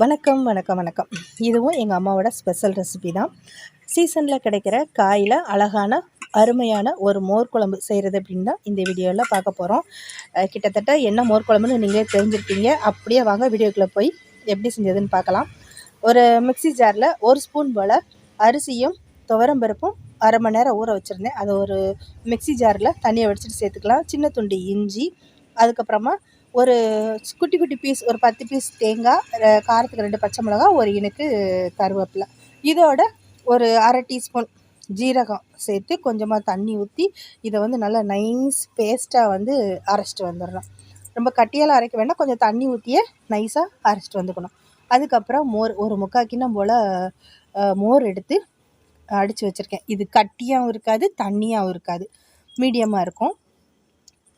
வணக்கம் வணக்கம் வணக்கம். இதுவும் எங்கள் அம்மாவோட ஸ்பெஷல் ரெசிபி தான். சீசனில் கிடைக்கிற காயில் அழகான அருமையான ஒரு மோர் குழம்பு செய்கிறது அப்படின்னு தான் இந்த வீடியோவில் பார்க்க போகிறோம் கிட்டத்தட்ட என்ன மோர் குழம்புன்னு நீங்களே தெரிஞ்சிருப்பீங்க. அப்படியே வாங்க வீடியோக்குள்ளே போய் எப்படி செஞ்சதுன்னு பார்க்கலாம். ஒரு மிக்சி ஜாரில் ஒரு ஸ்பூன் போல் அரிசியும் துவரம்பருப்பும் அரை மணி நேரம் ஊற வச்சுருந்தேன். அதை ஒரு மிக்சி ஜாரில் தண்ணியை வடிச்சிட்டு சேர்த்துக்கலாம். சின்ன துண்டு இஞ்சி அதுக்கப்புறமா ஒரு குட்டி குட்டி பீஸ் ஒரு பத்து பீஸ் தேங்காய் காரத்துக்கு ரெண்டு பச்சை மிளகா ஒரு இனுக்கு கருவேப்பிலை. இதோட ஒரு அரை டீஸ்பூன் ஜீரகம் சேர்த்து கொஞ்சமாக தண்ணி ஊற்றி இதை வந்து நல்லா நைஸ் பேஸ்ட்டாக வந்து அரைச்சிட்டு வந்துடணும். ரொம்ப கட்டியெல்லாம் அரைக்க வேண்டாம் கொஞ்சம் தண்ணி ஊற்றியே நைஸாக அரைச்சிட்டு வந்துக்கணும். அதுக்கப்புறம் மோர் ஒரு முக்கால் கிண்ணம் போல் மோர் எடுத்து அடித்து வச்சுருக்கேன். இது கட்டியாகவும் இருக்காது தண்ணியாகவும் இருக்காது. மீடியமாக இருக்கும்.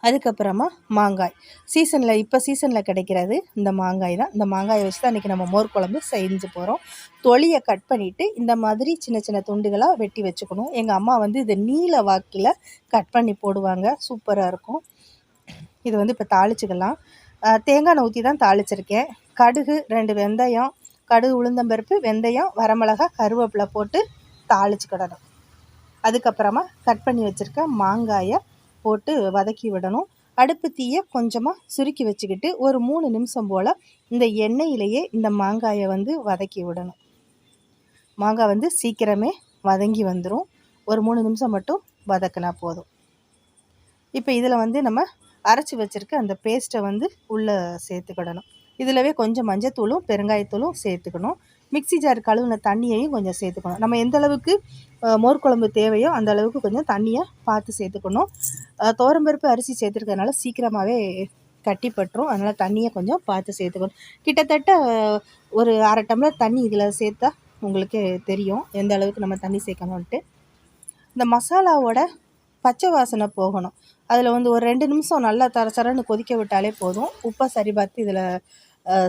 அதுக்கப்புறமா மாங்காய். சீசனில் இப்போ சீசனில் கிடைக்கிறது இந்த மாங்காய் தான். இந்த மாங்காயை வச்சு தான் இன்றைக்கி நம்ம மோர் குழம்பு செஞ்சு போகிறோம் தொளியை கட் பண்ணிவிட்டு இந்த மாதிரி சின்ன சின்ன துண்டுகளாக வெட்டி வச்சுக்கணும். எங்கள் அம்மா வந்து இது நீல வாக்கில் கட் பண்ணி போடுவாங்க. சூப்பராக இருக்கும். இது வந்து இப்போ தாளிச்சுக்கலாம். தேங்காய் எண்ணெய் ஊற்றி தான் தாளிச்சிருக்கேன். கடுகு ரெண்டு வெந்தயம் கடுகு உளுந்தம்பருப்பு வெந்தயம் வரமிளகா கருவேப்பிலை போட்டு தாளிச்சுக்கிடணும். அதுக்கப்புறமா கட் பண்ணி வச்சுருக்க மாங்காயை போட்டு வதக்கி விடணும். அடுப்பு தீயை கொஞ்சமாக சுருக்கி வச்சுக்கிட்டு ஒரு மூணு நிமிஷம் போல் இந்த எண்ணெயிலேயே இந்த மாங்காயை வந்து வதக்கி விடணும். மாங்காய் வந்து சீக்கிரமே வதங்கி வந்துடும் ஒரு மூணு நிமிஷம் மட்டும் வதக்கினா போதும். இப்போ இதில் வந்து நம்ம அரைச்சி வச்சுருக்க அந்த பேஸ்ட்டை வந்து உள்ளே சேர்த்துக்கிடணும். இதிலவே கொஞ்சம் மஞ்சத்தூளும் பெருங்காயத்தூளும் சேர்த்துக்கணும். மிக்சி ஜார் கழுவின தண்ணியையும் கொஞ்சம் சேர்த்துக்கணும். நம்ம எந்த அளவுக்கு மோர் குழம்பு தேவையோ அந்த அளவுக்கு கொஞ்சம் தண்ணியை பார்த்து சேர்த்துக்கணும். தோரம்பருப்பு அரிசி சேர்த்துருக்கறனால சீக்கிரமாகவே கட்டி பட்டுரும். அதனால் தண்ணியை கொஞ்சம் பார்த்து சேர்த்துக்கணும். கிட்டத்தட்ட ஒரு அரை டம்ளர் தண்ணி இதில் சேர்த்தா உங்களுக்கே தெரியும். எந்த அளவுக்கு நம்ம தண்ணி சேர்க்கணுன்ட்டு இந்த மசாலாவோட பச்சை வாசனை போகணும். அதில் வந்து ஒரு ரெண்டு நிமிஷம் நல்லா தர சரன்னு கொதிக்க விட்டாலே போதும். உப்பை சரி பார்த்து இதில்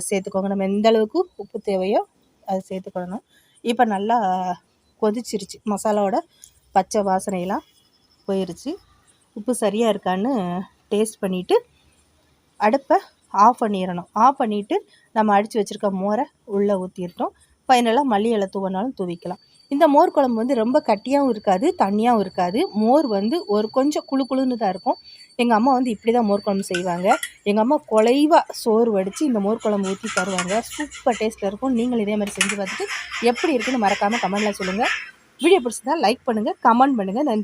சேர்த்துக்கோங்க. நம்ம எந்த அளவுக்கு உப்பு தேவையோ அதை சேர்த்துக்கணும் இப்போ நல்லா கொதிச்சிருச்சு. மசாலாவோட பச்சை வாசனையெல்லாம் போயிருச்சு. உப்பு சரியாக இருக்கான்னு டேஸ்ட் பண்ணிவிட்டு அடுப்பை ஆஃப் பண்ணிடணும். ஆஃப் பண்ணிவிட்டு நம்ம அடித்து வச்சுருக்க மோரை உள்ளே ஊற்றிட்டோம் ஃபைனலாக மல்லி இலை தூவிக்கலாம். இந்த மோர் குழம்பு வந்து ரொம்ப கட்டியாகவும் இருக்காது தண்ணியாகவும் இருக்காது. மோர் வந்து ஒரு கொஞ்சம் குழு குழுன்னு தான் இருக்கும். எங்கள் அம்மா வந்து இப்படி தான் மோர் குழம்பு செய்வாங்க. எங்கள் அம்மா குலைவாக சோறு வடித்து இந்த மோர் குழம்பு ஊற்றி தருவாங்க. சூப்பர் டேஸ்ட்டில் இருக்கும். நீங்கள் இதே மாதிரி செஞ்சு பார்த்துட்டு எப்படி இருக்குன்னு மறக்காமல் கமெண்ட்டில் சொல்லுங்கள் வீடியோ பிடிச்சிருந்தா லைக் பண்ணுங்கள் கமெண்ட் பண்ணுங்கள் நன்றி.